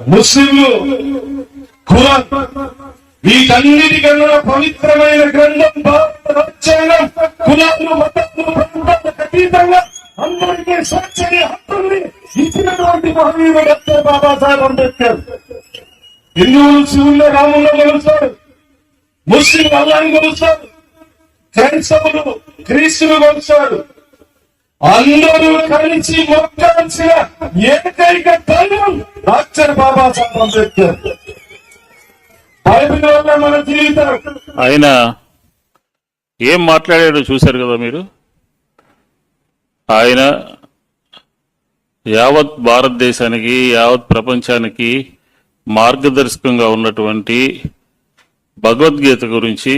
ముస్లింలు ఖురాన్. వీటన్నిటికన్నా పవిత్రమైన గ్రంథం భారత రాజ్యాంగం కులాలు మతాలు ప్రాంతాలకు అతీతంగా అందరికీ స్వేచ్ఛని హక్కుల్ని ఇచ్చినటువంటి మహనీయుడు డాక్టర్ బాబాసాహెబ్ అంబేద్కర్. హిందువులు శివుల్లో రాముల్లో కొలుస్తారు ముస్లిం అల్లాని కొలుస్తారు క్రైస్తవులు క్రీస్తులు కొలుస్తారు అందరూ కలిసి మొక్కాల్సిన ఏకైక దైవం డాక్టర్ బాబాసాహెబ్ అంబేద్కర్. బైబిల్ వల్ల మన జీవితం. ఆయన ఏం మాట్లాడాడో చూశారు కదా మీరు? ఆయన యావత్ భారతదేశానికి యావత్ ప్రపంచానికి మార్గదర్శకంగా ఉన్నటువంటి భగవద్గీత గురించి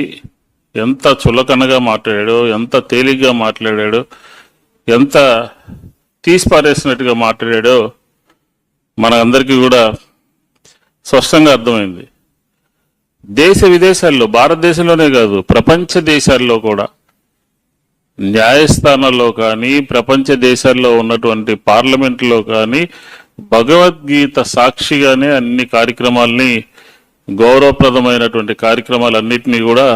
ఎంత చులకనగా మాట్లాడాడో ఎంత తేలిగ్గా మాట్లాడాడో ఎంత తీసిపారేసినట్టుగా మాట్లాడాడో మనందరికీ కూడా స్పష్టంగా అర్థమైంది. దేశ విదేశాల్లో భారతదేశంలోనే కాదు ప్రపంచ దేశాల్లో కూడా న్యాయస్థానాల్లో కానీ ప్రపంచ దేశాల్లో ఉన్నటువంటి పార్లమెంట్లో కానీ భగవద్గీత సాక్షిగానే అన్ని కార్యక్రమాల్ని గౌరవప్రదమైనటువంటి కార్యక్రమాలన్నింటినీ కూడా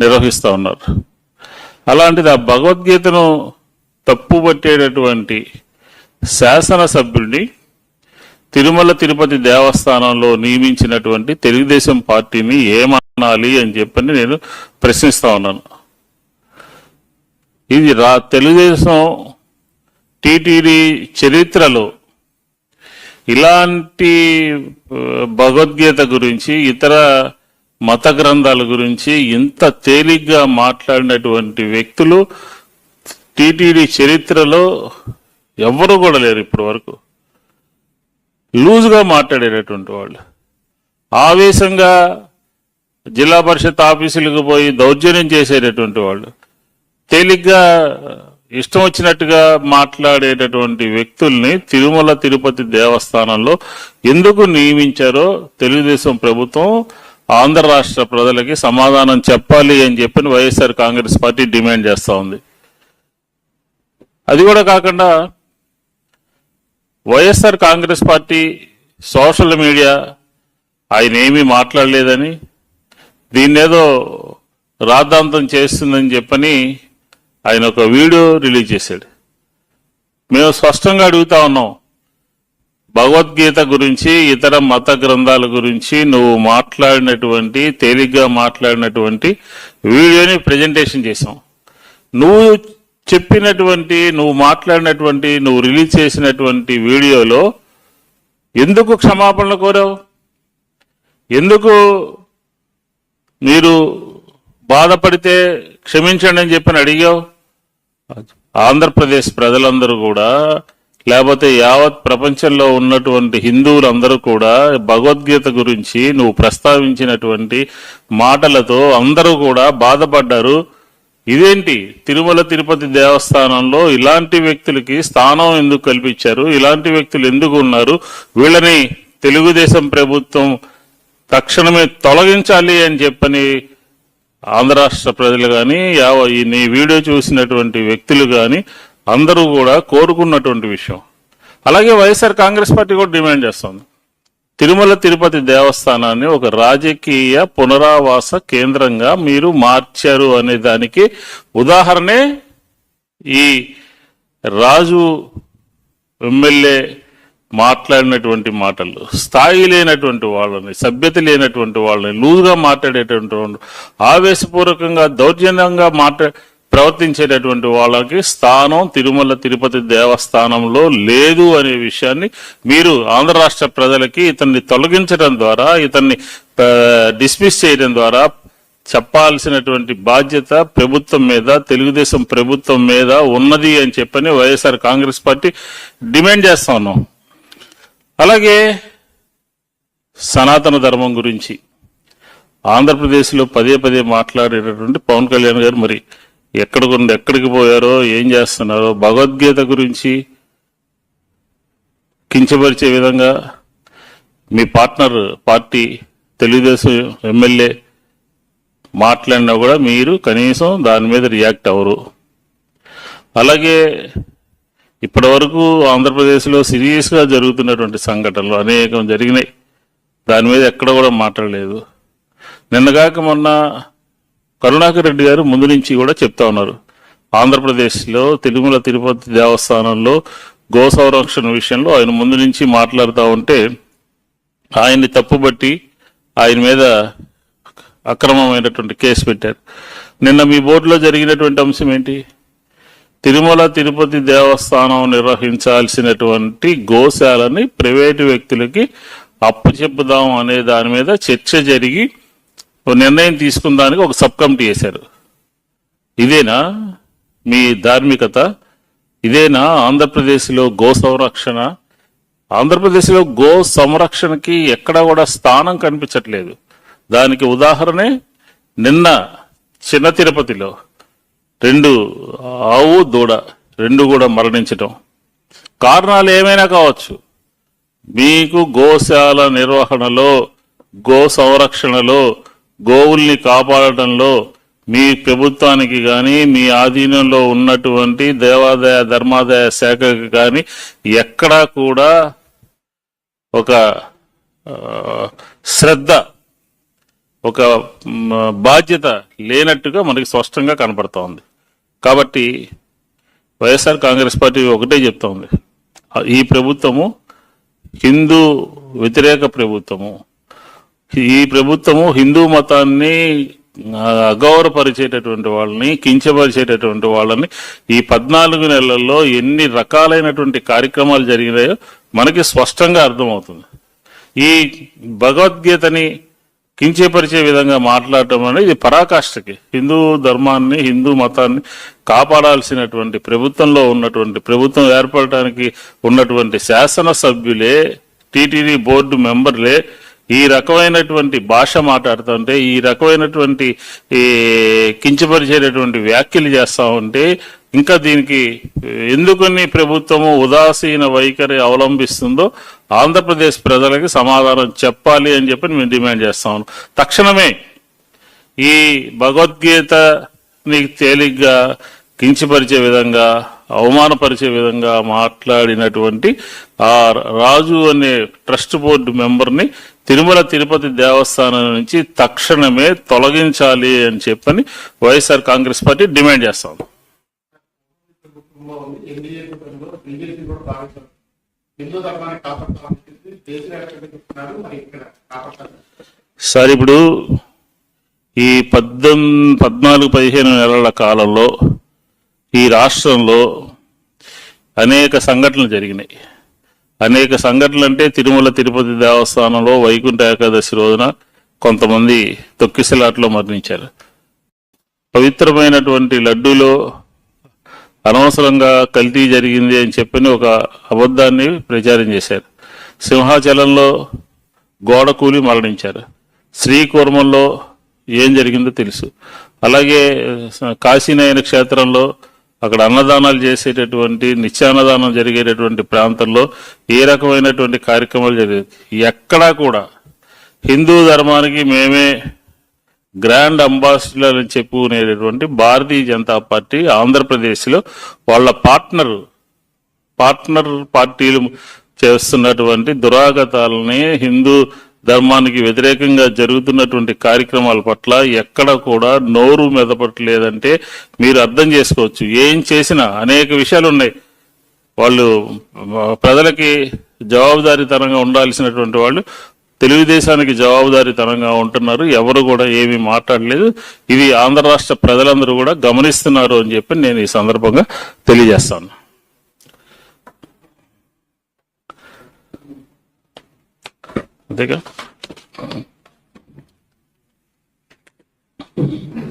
నిర్వహిస్తూ ఉన్నారు. అలాంటిది ఆ భగవద్గీతను తప్పుపట్టేటటువంటి శాసనసభ్యుడిని తిరుమల తిరుపతి దేవస్థానంలో నియమించినటువంటి తెలుగుదేశం పార్టీని ఏమనాలి అని చెప్పని నేను ప్రశ్నిస్తా ఉన్నాను. ఇది రా తెలుగుదేశం టీటీడీ చరిత్రలో ఇలాంటి భగవద్గీత గురించి ఇతర మత గ్రంథాల గురించి ఇంత తేలిగ్గా మాట్లాడినటువంటి వ్యక్తులు టీటీడీ చరిత్రలో ఎవరు కూడా లేరు ఇప్పటి వరకు లూజ్గా మాట్లాడేటటువంటి వాళ్ళు. ఆవేశంగా జిల్లా పరిషత్ ఆఫీసులకు పోయి దౌర్జన్యం చేసేటటువంటి వాళ్ళు. తేలిగ్గా ఇష్టం వచ్చినట్టుగా మాట్లాడేటటువంటి వ్యక్తుల్ని తిరుమల తిరుపతి దేవస్థానంలో ఎందుకు నియమించారో తెలుగుదేశం ప్రభుత్వం ఆంధ్ర రాష్ట్ర ప్రజలకి సమాధానం చెప్పాలి అని చెప్పి వైఎస్ఆర్ కాంగ్రెస్ పార్టీ డిమాండ్ చేస్తూ ఉంది. అది కూడా కాకుండా YSR Congress party social media ఆయన ఏమీ మాట్లాడలేదని దీన్నేదో రాద్ధాంతం చేస్తుందని చెప్పని ఆయన ఒక వీడియో రిలీజ్ చేశాడు. మేము స్పష్టంగా అడుగుతా ఉన్నాం భగవద్గీత గురించి ఇతర మత గ్రంథాల గురించి నువ్వు మాట్లాడినటువంటి తేలిగ్గా మాట్లాడినటువంటి వీడియోని ప్రజెంటేషన్ చేసాం నువ్వు చెప్పినటువంటి నువ్వు మాట్లాడినటువంటి నువ్వు రిలీజ్ చేసినటువంటి వీడియోలో ఎందుకు క్షమాపణలు కోరావు? ఎందుకు మీరు బాధపడితే క్షమించండి అని చెప్పని అడిగావు? ఆంధ్రప్రదేశ్ ప్రజలందరూ కూడా లేకపోతే యావత్ ప్రపంచంలో ఉన్నటువంటి హిందువులందరూ కూడా భగవద్గీత గురించి నువ్వు ప్రస్తావించినటువంటి మాటలతో అందరూ కూడా బాధపడ్డారు. ఇదేంటి? తిరుమల తిరుపతి దేవస్థానంలో ఇలాంటి వ్యక్తులకి స్థానం ఎందుకు కల్పించారు? ఇలాంటి వ్యక్తులు ఎందుకు ఉన్నారు? వీళ్ళని తెలుగుదేశం ప్రభుత్వం తక్షణమే తొలగించాలి అని చెప్పని ఆంధ్ర రాష్ట్ర ప్రజలు కానీ యావ ఈ వీడియో చూసినటువంటి వ్యక్తులు కానీ అందరూ కూడా కోరుకున్నటువంటి విషయం. అలాగే వైఎస్ఆర్ కాంగ్రెస్ పార్టీ కూడా డిమాండ్ చేస్తుంది. తిరుమల తిరుపతి దేవస్థానాన్ని ఒక రాజకీయ పునరావాస కేంద్రంగా మీరు మార్చారు అనే దానికి ఉదాహరణే ఈ రాజు ఎమ్మెల్యే మాట్లాడినటువంటి మాటలు స్థాయి లేనటువంటి వాళ్ళని సభ్యత లేనటువంటి వాళ్ళని లూజ్గా మాట్లాడేటటువంటి వాళ్ళు ఆవేశపూర్వకంగా దౌర్జన్యంగా మాట్లా ప్రవర్తించేటటువంటి వాళ్ళకి స్థానం తిరుమల తిరుపతి దేవస్థానంలో లేదు అనే విషయాన్ని మీరు ఆంధ్ర రాష్ట్ర ప్రజలకి ఇతన్ని తొలగించడం ద్వారా ఇతన్ని డిస్మిస్ చేయడం ద్వారా చెప్పాల్సినటువంటి బాధ్యత ప్రభుత్వం మీద తెలుగుదేశం ప్రభుత్వం మీద ఉన్నది అని చెప్పని వైఎస్ఆర్ కాంగ్రెస్ పార్టీ డిమాండ్ చేస్తా ఉన్నాం. అలాగే సనాతన ధర్మం గురించి ఆంధ్రప్రదేశ్లో పదే పదే మాట్లాడేటటువంటి పవన్ కళ్యాణ్ గారు మరి ఎక్కడికి ఎక్కడికి పోయారో ఏం చేస్తున్నారో భగవద్గీత గురించి కించపరిచే విధంగా మీ పార్ట్నర్ పార్టీ తెలుగుదేశం ఎమ్మెల్యే మాట్లాడినా కూడా మీరు కనీసం దాని మీద రియాక్ట్ అవ్వరు. అలాగే ఇప్పటి వరకు ఆంధ్రప్రదేశ్లో సీరియస్గా జరుగుతున్నటువంటి సంఘటనలు అనేకం జరిగినాయి. దాని మీద ఎక్కడ కూడా మాట్లాడలేదు. నిన్నగాక మొన్న కరుణాకర్ రెడ్డి గారు ముందు నుంచి కూడా చెప్తా ఉన్నారు. ఆంధ్రప్రదేశ్లో తిరుమల తిరుపతి దేవస్థానంలో గో సంరక్షణ విషయంలో ఆయన ముందు నుంచి మాట్లాడుతూ ఉంటే ఆయన్ని తప్పుబట్టి ఆయన మీద అక్రమమైనటువంటి కేసు పెట్టారు. నిన్న మీ బోర్డులో జరిగినటువంటి అంశం ఏంటి? తిరుమల తిరుపతి దేవస్థానం నిర్వహించాల్సినటువంటి గోశాలని ప్రైవేటు వ్యక్తులకి అప్పు చెప్పుదాం అనే దాని మీద చర్చ జరిగి నిర్ణయం తీసుకున్న దానికి ఒక సబ్ కమిటీ వేశారు. ఇదేనా మీ ధార్మికత? ఇదేనా ఆంధ్రప్రదేశ్లో గో సంరక్షణ? ఆంధ్రప్రదేశ్లో గో సంరక్షణకి ఎక్కడా కూడా స్థానం కనిపించట్లేదు. దానికి ఉదాహరణే నిన్న చిన్న తిరుపతిలో రెండు ఆవు దూడ రెండు కూడా మరణించటం. కారణాలు ఏమైనా కావచ్చు? మీకు గోశాల నిర్వహణలో గో సంరక్షణలో గోవుల్ని కాపాడటంలో మీ ప్రభుత్వానికి కానీ మీ ఆధీనంలో ఉన్నటువంటి దేవాదాయ ధర్మాదాయ శాఖకి కానీ ఎక్కడా కూడా ఒక శ్రద్ధ ఒక బాధ్యత లేనట్టుగా మనకి స్పష్టంగా కనపడతా ఉంది కాబట్టి వైఎస్ఆర్ కాంగ్రెస్ పార్టీ ఒకటే చెప్తా ఉంది ఈ ప్రభుత్వము హిందూ వ్యతిరేక ప్రభుత్వము. ఈ ప్రభుత్వము హిందూ మతాన్ని అగౌరవపరిచేటటువంటి వాళ్ళని కించపరిచేటటువంటి వాళ్ళని ఈ పద్నాలుగు నెలల్లో ఎన్ని రకాలైనటువంటి కార్యక్రమాలు జరిగినాయో మనకి స్పష్టంగా అర్థమవుతుంది. ఈ భగవద్గీతని కించపరిచే విధంగా మాట్లాడటం అనేది ఇది పరాకాష్ఠకి. హిందూ ధర్మాన్ని హిందూ మతాన్ని కాపాడాల్సినటువంటి ప్రభుత్వంలో ఉన్నటువంటి ప్రభుత్వం ఏర్పడటానికి ఉన్నటువంటి శాసనసభ్యులే టీటీడీ బోర్డు మెంబర్లే ఈ రకమైనటువంటి భాష మాట్లాడుతుంటే ఈ రకమైనటువంటి ఈ కించపరిచేటటువంటి వ్యాఖ్యలు చేస్తా ఉంటే ఇంకా దీనికి ఎందుకని ప్రభుత్వము ఉదాసీన వైఖరి అవలంబిస్తుందో ఆంధ్రప్రదేశ్ ప్రజలకి సమాధానం చెప్పాలి అని చెప్పి మేము డిమాండ్ చేస్తా తక్షణమే ఈ భగవద్గీతని తేలిగ్గా కించపరిచే విధంగా అవమానపరిచే విధంగా మాట్లాడినటువంటి ఆ రాజు అనే ట్రస్ట్ బోర్డు మెంబర్ని తిరుమల తిరుపతి దేవస్థానం నుంచి తక్షణమే తొలగించాలి అని చెప్పని వైఎస్ఆర్ కాంగ్రెస్ పార్టీ డిమాండ్ చేస్తాం సార్ ఇప్పుడు ఈ పద్దెం పద్నాలుగు పదిహేను నెలల కాలంలో ఈ రాష్ట్రంలో అనేక సంఘటనలు జరిగినాయి. అనేక సంఘటనలు అంటే తిరుమల తిరుపతి దేవస్థానంలో వైకుంఠ ఏకాదశి రోజున కొంతమంది తొక్కిసలాట్లో మరణించారు. పవిత్రమైనటువంటి లడ్డూలో అనవసరంగా కల్తీ జరిగింది అని చెప్పని ఒక అబద్ధాన్ని ప్రచారం చేశారు. సింహాచలంలో గోడ కూలి మరణించారు. శ్రీకూర్మంలో ఏం జరిగిందో తెలుసు. అలాగే స- కాశీనయన క్షేత్రంలో అక్కడ అన్నదానాలు చేసేటటువంటి నిత్యాన్నదానం జరిగేటటువంటి ప్రాంతంలో ఏ రకమైనటువంటి కార్యక్రమాలు జరిగేది ఎక్కడా కూడా హిందూ ధర్మానికి మేమే గ్రాండ్ అంబాసిడర్ అని చెప్పుకునేటటువంటి భారతీయ జనతా పార్టీ ఆంధ్రప్రదేశ్లో వాళ్ళ పార్ట్నర్ పార్ట్నర్ పార్టీలు చేస్తున్నటువంటి దురాగతాలని హిందూ ధర్మానికి వ్యతిరేకంగా జరుగుతున్నటువంటి కార్యక్రమాల పట్ల ఎక్కడ కూడా నోరు మెదపట్లేదంటే మీరు అర్థం చేసుకోవచ్చు. ఏం చేసినా అనేక విషయాలు ఉన్నాయి వాళ్ళు ప్రజలకి జవాబుదారీతనంగా ఉండాల్సినటువంటి వాళ్ళు తెలుగుదేశానికి జవాబుదారీతనంగా ఉంటున్నారు. ఎవరు కూడా ఏమీ మాట్లాడలేదు. ఇది ఆంధ్ర రాష్ట్ర ప్రజలందరూ కూడా గమనిస్తున్నారు అని చెప్పి నేను ఈ సందర్భంగా తెలియజేస్తాను. There you go.